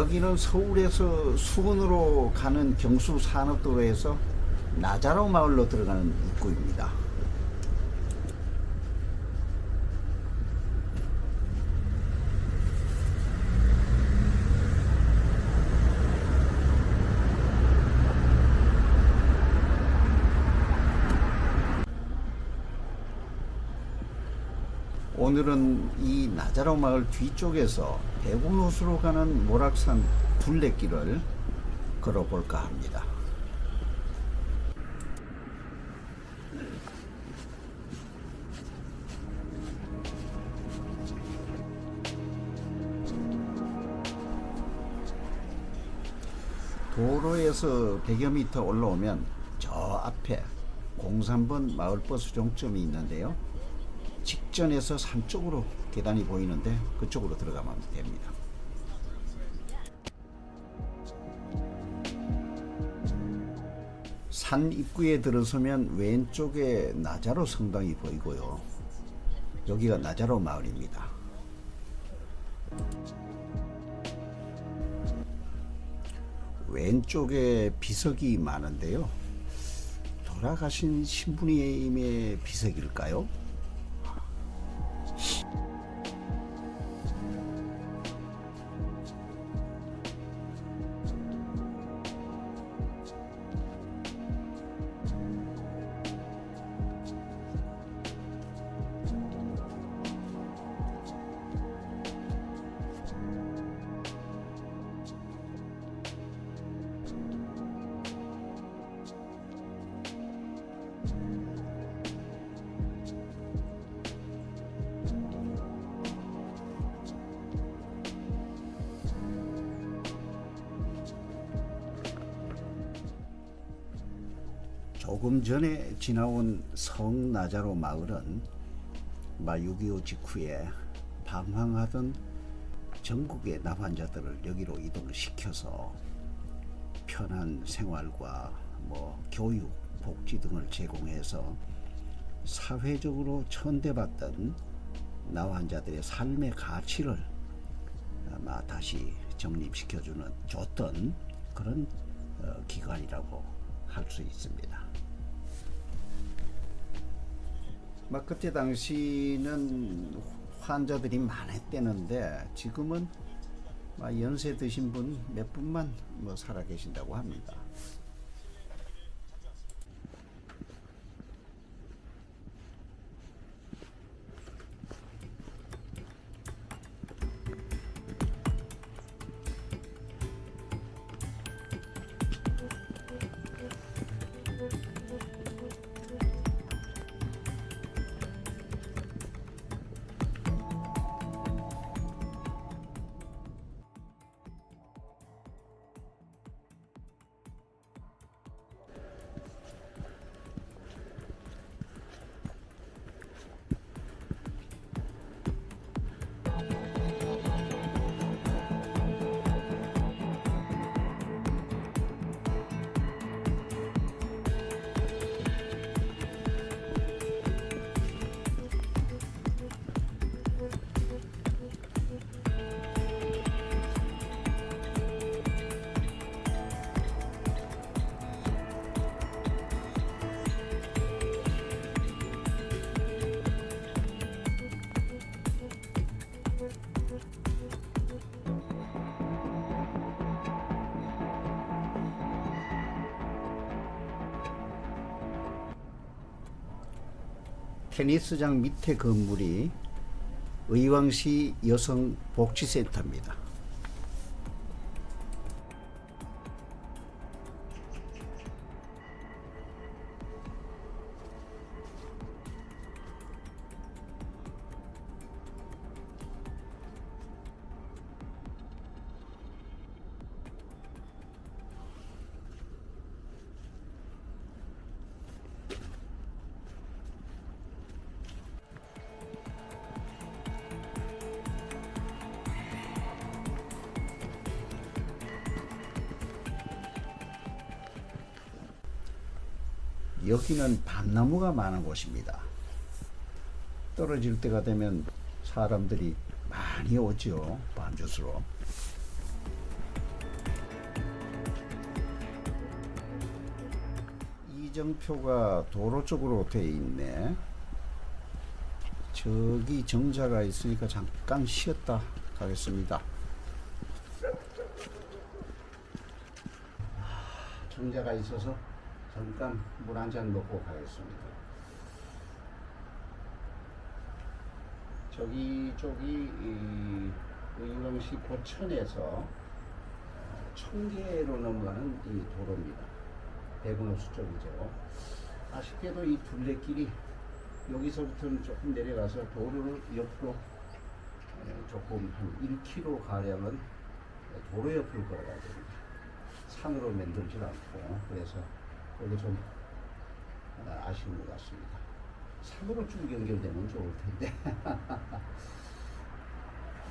여기는 서울에서 수원으로 가는 경수 산업도로에서 나자로 마을로 들어가는 입구입니다. 오늘은 이 나자로 마을 뒤쪽에서 대구노수로 가는 모락산 둘레길을 걸어볼까 합니다. 도로에서 100여 미터 올라오면 저 앞에 03번 마을버스 종점이 있는데요. 직전에서 산 쪽으로 계단이 보이는데 그쪽으로 들어가면 됩니다. 산 입구에 들어서면 왼쪽에 나자로 성당이 보이고요. 여기가 나자로 마을입니다. 왼쪽에 비석이 많은데요. 돌아가신 신부님의 비석일까요? 조금 전에 지나온 성 나자로 마을은 마6.25 직후에 방황하던 전국의 남환자들을 여기로 이동을 시켜서 편한 생활과 뭐 교육, 복지 등을 제공해서 사회적으로 천대받던 나환자들의 삶의 가치를 아마 다시 정립시켜주는 줬던 그런 어, 기관이라고 할 수 있습니다. 막 그때 당시는 환자들이 많았대는데 지금은 막 연세 드신 분 몇 분만 뭐 살아 계신다고 합니다. 테니스장 밑에 건물이 의왕시 여성복지센터입니다. 여기는 밤나무가 많은 곳입니다. 떨어질 때가 되면 사람들이 많이 오지요, 밤주스로. 이정표가 도로 쪽으로 돼 있네. 저기 정자가 있으니까 잠깐 쉬었다 가겠습니다. 아, 정자가 있어서 잠깐 물 한 잔 먹고 가겠습니다. 저기 저기 이 의왕시 고천에서 어, 청계로 넘어가는 이 도로입니다. 대구노수 쪽이죠. 아쉽게도 이 둘레길이 여기서부터는 조금 내려가서 도로를 옆으로 에, 조금 한 1km 가량은 도로 옆을 걸어가야 됩니다. 산으로 만들질 않고 그래서 여기 좀 아, 아쉬운 것 같습니다. 산으로 쭉 연결되면 좋을 텐데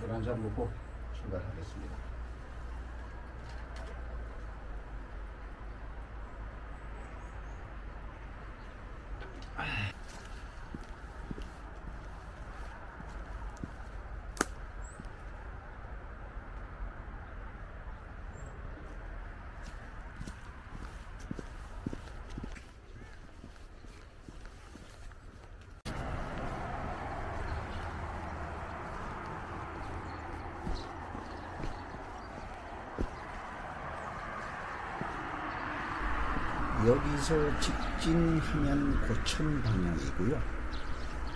물 한 잔 먹고 출발하겠습니다. 여기서 직진하면 고천 방향이고요.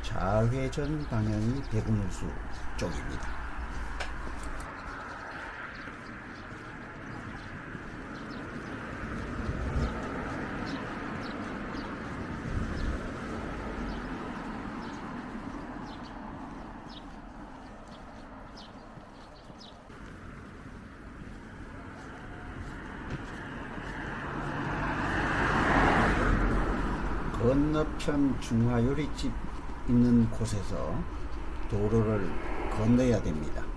좌회전 방향이 대구노수 쪽입니다. 건너편 중화 요리집 있는 곳에서 도로를 건너야 됩니다.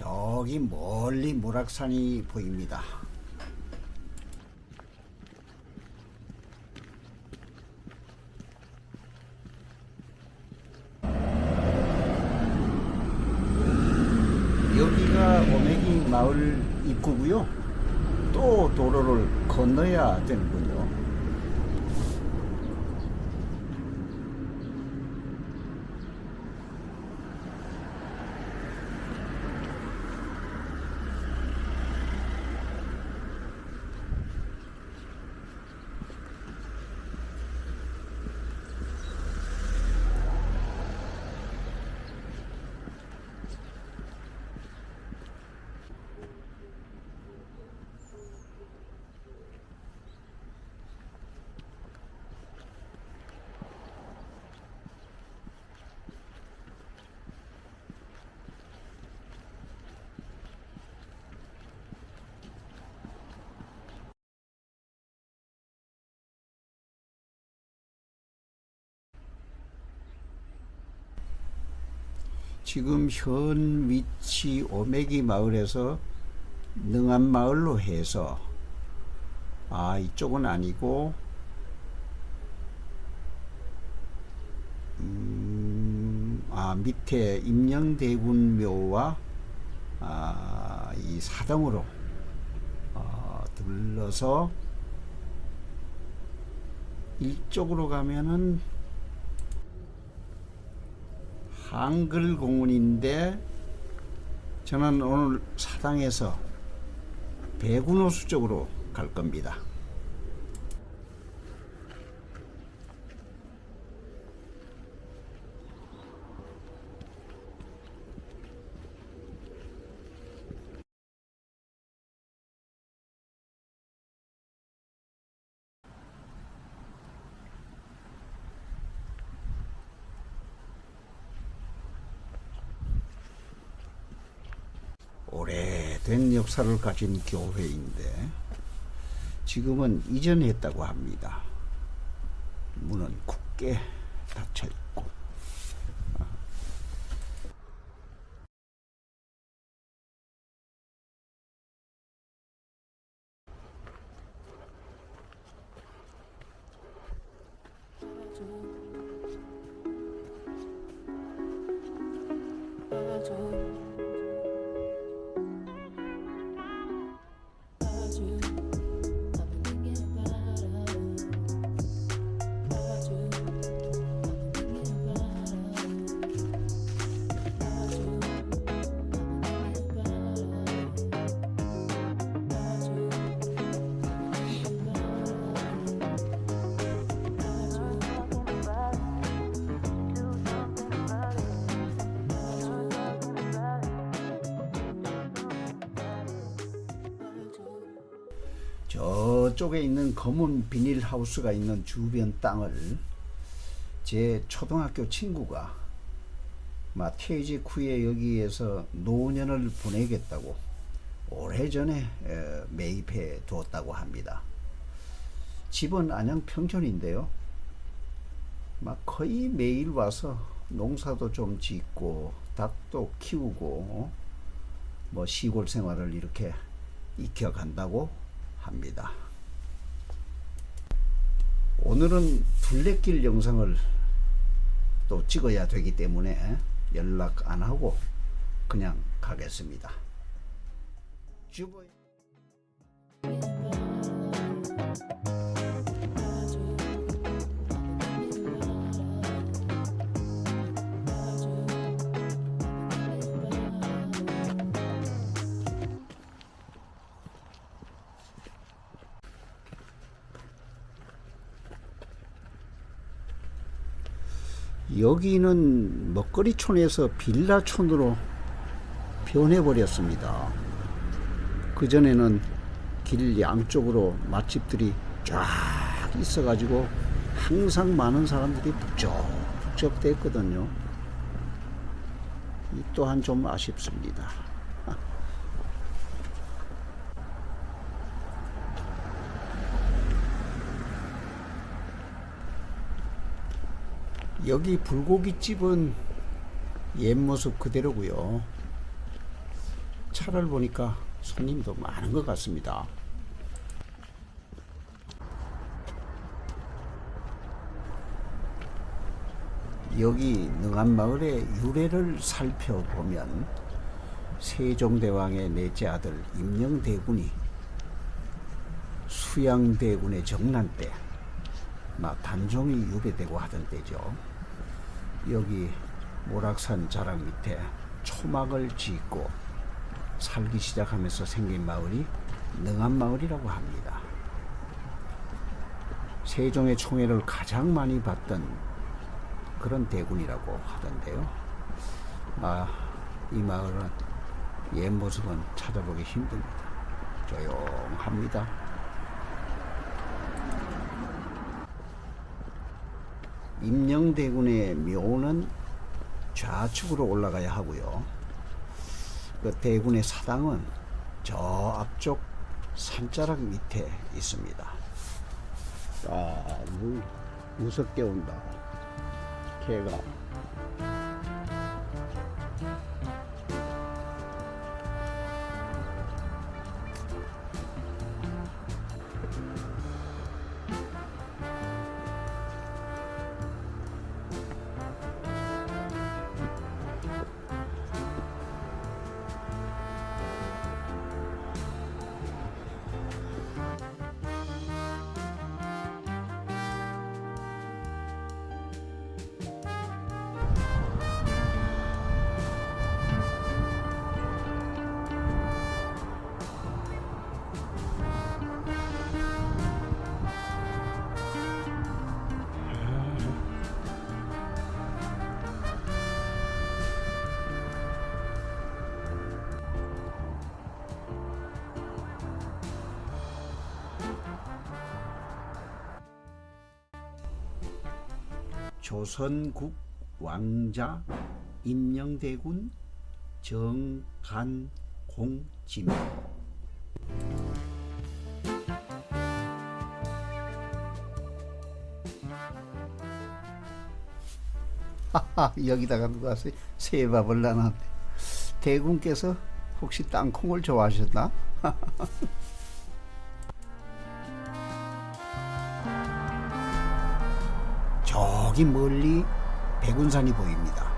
저기 멀리 모락산이 보입니다. 여기가 오메기 마을 입구고요. 또 도로를 건너야 되는군요. 지금 현 위치 오메기 마을에서 능암 마을로 해서 아 이쪽은 아니고 음, 아 밑에 임영대군 묘와 아, 이 사당으로 어, 들러서 이쪽으로 가면은 한글 공원인데 저는 오늘 사당에서 배구노수 쪽으로 갈 겁니다. 된 역사를 가진 교회인데 지금은 이전했다고 합니다. 문은 굳게 닫혀 있고 저쪽에 있는 검은 비닐 하우스가 있는 주변 땅을 제 초등학교 친구가 막 퇴직 후에 여기에서 노년을 보내겠다고 오래전에 에, 매입해 두었다고 합니다. 집은 안양 평촌인데요. 막 거의 매일 와서 농사도 좀 짓고 닭도 키우고 뭐 시골 생활을 이렇게 익혀간다고 합니다. 오늘은 둘레길 영상을 또 찍어야 되기 때문에 연락 안 하고 그냥 가겠습니다. 주보 여기는 먹거리촌에서 빌라촌으로 변해버렸습니다. 그전에는 길 양쪽으로 맛집들이 쫙 있어가지고 항상 많은 사람들이 북적북적 됐거든요. 이 또한 좀 아쉽습니다. 여기 불고기집은 옛 모습 그대로고요. 차를 보니까 손님도 많은 것 같습니다. 여기 능안마을의 유래를 살펴보면 세종대왕의 넷째 아들 임영대군이 수양대군의 정난 때 막 단종이 유배되고 하던 때죠. 여기 모락산 자락 밑에 초막을 짓고 살기 시작하면서 생긴 마을이 능안마을이라고 합니다. 세종의 총애를 가장 많이 받던 그런 대군이라고 하던데요. 아, 이 마을은 옛 모습은 찾아보기 힘듭니다. 조용합니다. 임영대군의 묘는 좌측으로 올라가야 하고요. 그 대군의 사당은 저 앞쪽 산자락 밑에 있습니다. 아, 물 무섭게 온다. 개가. 조선국 왕자 임영대군 정간곤 공지묘. 하하, 여기다가 누가 새- 새밥을 놔놨네. 대군께서 혹시 땅콩을 좋아하셨나? 저기 멀리 백운산이 보입니다.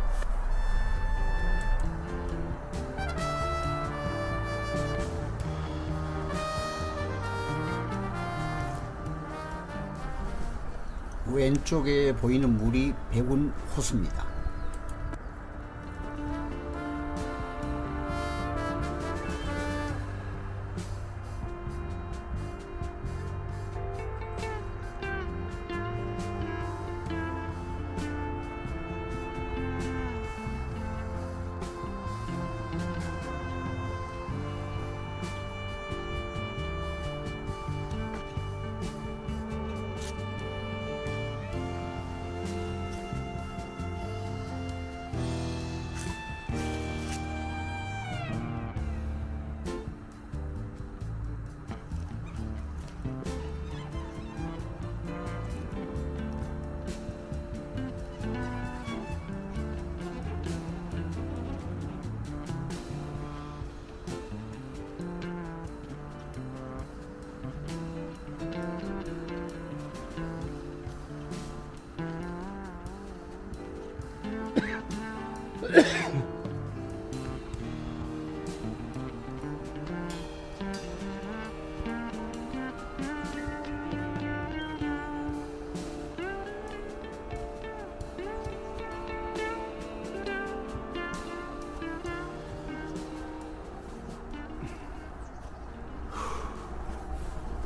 왼쪽에 보이는 물이 백운 호수입니다.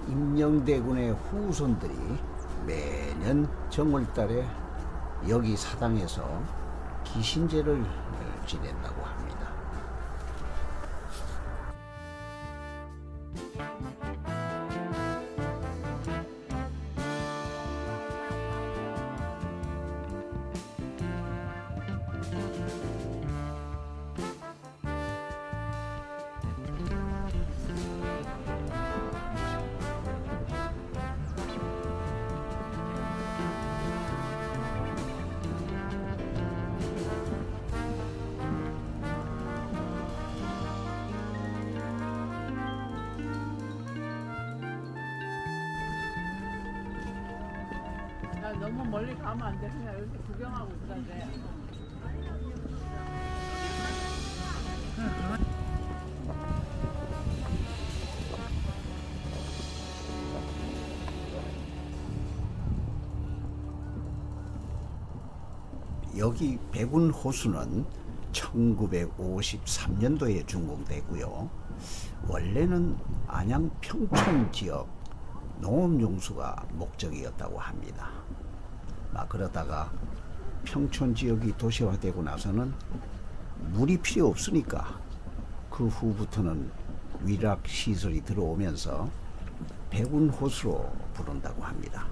임영대군의 후손들이 매년 정월달에 여기 사당에서 기신제를 지낸다고 합니다. 너무 멀리 가면 안 돼. 그냥 여기서 구경하고 있어야 돼. 여기 백운 호수는 1953년도에 준공됐고요. 원래는 안양 평촌 지역 농업용수가 목적이었다고 합니다. 막 그러다가 평촌 지역이 도시화되고 나서는 물이 필요 없으니까 그 후부터는 위락 시설이 들어오면서 백운 호수로 부른다고 합니다.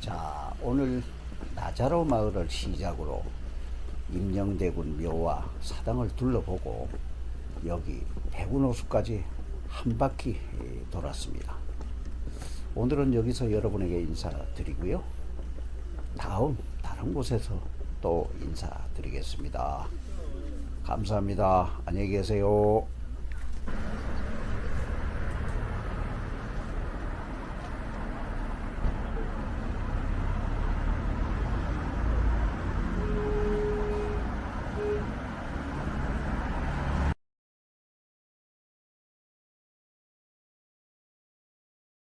자, 오늘 나자로 마을을 시작으로 임영대군 묘와 사당을 둘러보고 여기 백운호수까지 한 바퀴 돌았습니다. 오늘은 여기서 여러분에게 인사드리고요. 다음 다른 곳에서 또 인사드리겠습니다. 감사합니다. 안녕히 계세요.